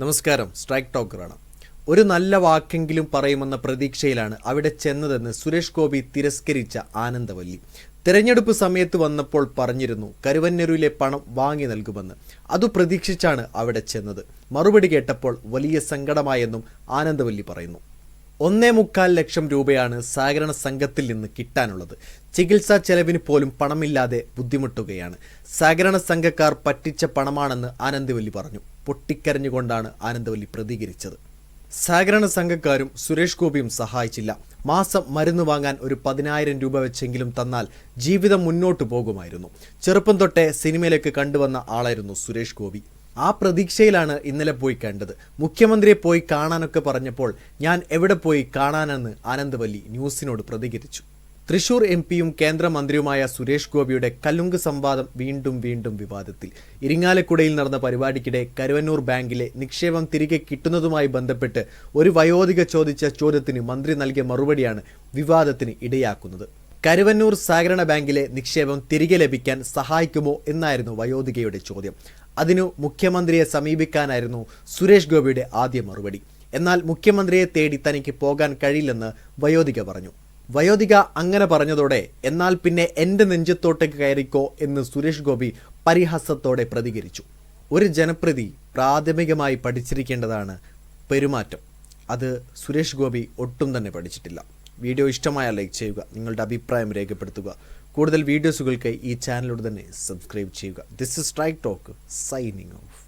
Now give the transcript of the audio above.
നമസ്കാരം. സ്ട്രൈക്ക് ടോക്കറാണ്. ഒരു നല്ല വാക്കെങ്കിലും പറയുമെന്ന പ്രതീക്ഷയിലാണ് അവിടെ ചെന്നതെന്ന് സുരേഷ് ഗോപി തിരസ്കരിച്ച ആനന്ദവല്ലി. തിരഞ്ഞെടുപ്പ് സമയത്ത് വന്നപ്പോൾ പറഞ്ഞിരുന്നു കരുവന്നൂരിലെ പണം വാങ്ങി നൽകുമെന്ന്. അത് പ്രതീക്ഷിച്ചാണ് അവിടെ ചെന്നത്. മറുപടി കേട്ടപ്പോൾ വലിയ സങ്കടമായെന്നും ആനന്ദവല്ലി പറയുന്നു. ഒന്നേ മുക്കാൽ ലക്ഷം രൂപയാണ് സഹകരണ സംഘത്തിൽ നിന്ന് കിട്ടാനുള്ളത്. ചികിത്സാ ചെലവിന് പോലും പണമില്ലാതെ ബുദ്ധിമുട്ടുകയാണ്. സഹകരണ സംഘക്കാർ പറ്റിച്ച പണമാണെന്ന് ആനന്ദവല്ലി പറഞ്ഞു. പൊട്ടിക്കരഞ്ഞുകൊണ്ടാണ് ആനന്ദവല്ലി പ്രതികരിച്ചത്. സഹകരണ സംഘക്കാരും സുരേഷ് ഗോപിയും സഹായിച്ചില്ല. മാസം മരുന്ന് വാങ്ങാൻ ഒരു പതിനായിരം രൂപ വെച്ചെങ്കിലും തന്നാൽ ജീവിതം മുന്നോട്ടു പോകുമായിരുന്നു. ചെറുപ്പം തൊട്ടേ സിനിമയിലേക്ക് കണ്ടുവന്ന ആളായിരുന്നു സുരേഷ് ഗോപി. ആ പ്രതീക്ഷയിലാണ് ഇന്നലെ പോയി കണ്ടത്. മുഖ്യമന്ത്രിയെ പോയി കാണാനൊക്കെ പറഞ്ഞപ്പോൾ ഞാൻ എവിടെ പോയി കാണാനെന്ന് ആനന്ദവല്ലി ന്യൂസിനോട് പ്രതികരിച്ചു. തൃശൂർ എം പിയും കേന്ദ്രമന്ത്രിയുമായ സുരേഷ് ഗോപിയുടെ കല്ലുങ്ക് സംവാദം വീണ്ടും വീണ്ടും വിവാദത്തിൽ. ഇരിങ്ങാലക്കുടയിൽ നടന്ന പരിപാടിക്കിടെ കരുവന്നൂർ ബാങ്കിലെ നിക്ഷേപം തിരികെ കിട്ടുന്നതുമായി ബന്ധപ്പെട്ട് ഒരു വയോധിക ചോദിച്ച ചോദ്യത്തിന് മന്ത്രി നൽകിയ മറുപടിയാണ് വിവാദത്തിന് ഇടയാക്കുന്നത്. കരുവന്നൂർ സഹകരണ ബാങ്കിലെ നിക്ഷേപം തിരികെ ലഭിക്കാൻ സഹായിക്കുമോ എന്നായിരുന്നു വയോധികയുടെ ചോദ്യം. അതിനു മുഖ്യമന്ത്രിയെ സമീപിക്കാനായിരുന്നു സുരേഷ് ഗോപിയുടെ ആദ്യ മറുപടി. എന്നാൽ മുഖ്യമന്ത്രിയെ തേടി തനിക്ക് പോകാൻ കഴിയില്ലെന്ന് വയോധിക പറഞ്ഞു. വയോധിക അങ്ങനെ പറഞ്ഞതോടെ എന്നാൽ പിന്നെ എന്റെ നെഞ്ചത്തോട്ടേക്ക് കയറിക്കോ എന്ന് സുരേഷ് ഗോപി പരിഹാസത്തോടെ പ്രതികരിച്ചു. ഒരു ജനപ്രതി പ്രാഥമികമായി പഠിച്ചിരിക്കേണ്ടതാണ് പെരുമാറ്റം. അത് സുരേഷ് ഗോപി ഒട്ടും തന്നെ പഠിച്ചിട്ടില്ല. വീഡിയോ ഇഷ്ടമായ ലൈക്ക് ചെയ്യുക നിങ്ങളുടെ അഭിപ്രായം രേഖപ്പെടുത്തുക. കൂടുതൽ വീഡിയോസുകൾക്ക് ഈ ചാനലോട് തന്നെ സബ്സ്ക്രൈബ് ചെയ്യുക. This is Strike Talk signing off